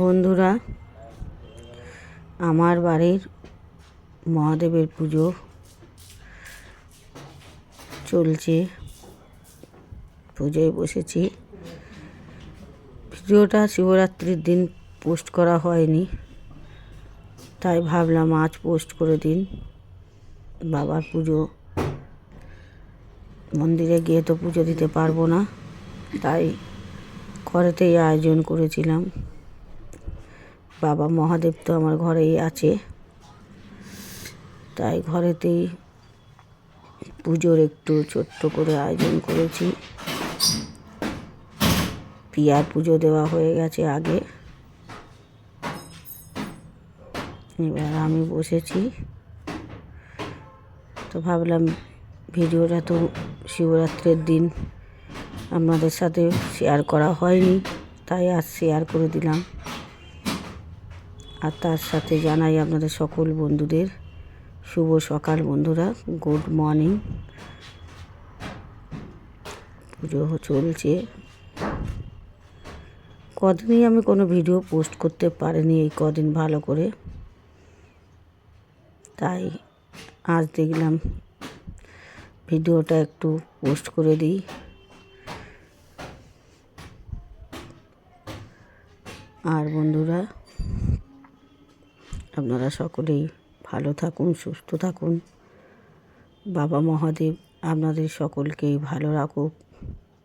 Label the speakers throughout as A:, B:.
A: বন্ধুরা, আমার বাড়ির মহাদেবের পুজো চলছে। পুজোয় বসেছি। ভিডিওটা শিবরাত্রির দিন পোস্ট করা হয়নি, তাই ভাবলাম আজ পোস্ট করে দিন। বাবার পুজো, মন্দিরে গিয়ে তো পুজো দিতে পারব না, তাই ঘরেতেই আয়োজন করেছিলাম। বাবা মহাদেব তো আমার ঘরেই আছে। তাই ঘরেতেই পুজোর একটু ছোট্ট করে আয়োজন করেছি। পিয়ার পুজো দেওয়া হয়ে গেছে আগে। এবার আমি বসেছি। তো ভাবলাম ভিডিওটা তো শিবরাত্রির দিন আপনাদের সাথে শেয়ার করা হয়নি, তাই আজ শেয়ার করে দিলাম। আর তার সাথে জানাই আপনাদের সকল বন্ধুদের শুভ সকাল বন্ধুরা গুড মর্নিং পুজো চলছে। কদিনই আমি কোনো ভিডিও পোস্ট করতে পারিনি এই কদিন ভালো করে। তাই আজ দেখলাম ভিডিওটা একটু পোস্ট করে দিই। আর বন্ধুরা, আপনারা সকলেই ভালো থাকুন, সুস্থ থাকুন। বাবা মহাদেব আপনাদের সকলকেই ভালো রাখুক,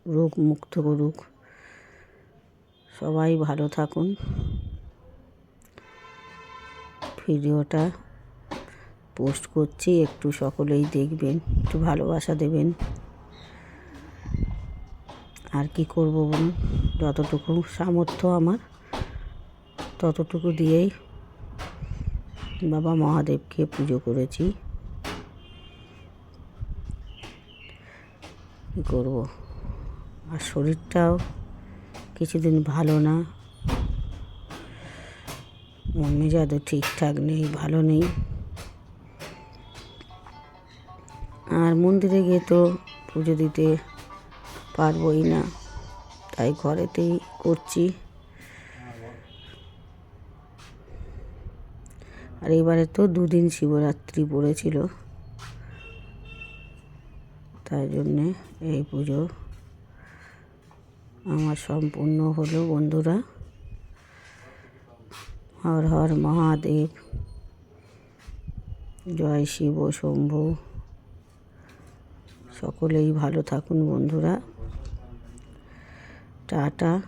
A: রোগ মুক্ত করুক। সবাই ভালো থাকুন। ভিডিওটা পোস্ট করছি, একটু সকলেই দেখবেন, একটু ভালোবাসা দেবেন। আর কি করব বলুন? যতটুকু সামর্থ্য আমার। ততটুকু দিয়েই বাবা মহাদেবকে পুজো করেছি। করব? আর শরীরটাও কিছুদিন ভালো না। মন মেজাজও ঠিকঠাক নেই, ভালো নেই। আর মন্দিরে গিয়ে তো পুজো দিতে পারবই না, তাই ঘরেতেই করছি। আর এবারে তো দুদিন শিবরাত্রি পড়েছিল। তাই জন্যে এই পুজো আমার সম্পূর্ণ হলো বন্ধুরা। হর হর মহাদেব। জয় শিব শম্ভু। সকলেই ভালো থাকুন বন্ধুরা। টাটা।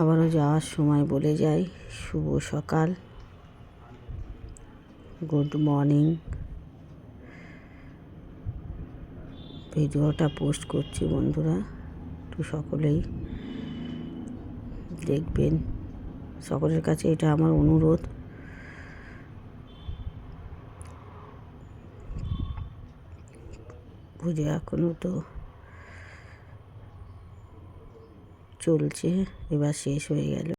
A: আবারও যাওয়ার সময় বলে যাই, শুভ সকাল। Good morning. ভিডিওটা পোস্ট করছি বন্ধুরা, একটু সকলেই দেখবেন। সকলের কাছে এটা আমার অনুরোধ। পুজো এখনও তো চলছে এবার শেষ হয়ে গেল।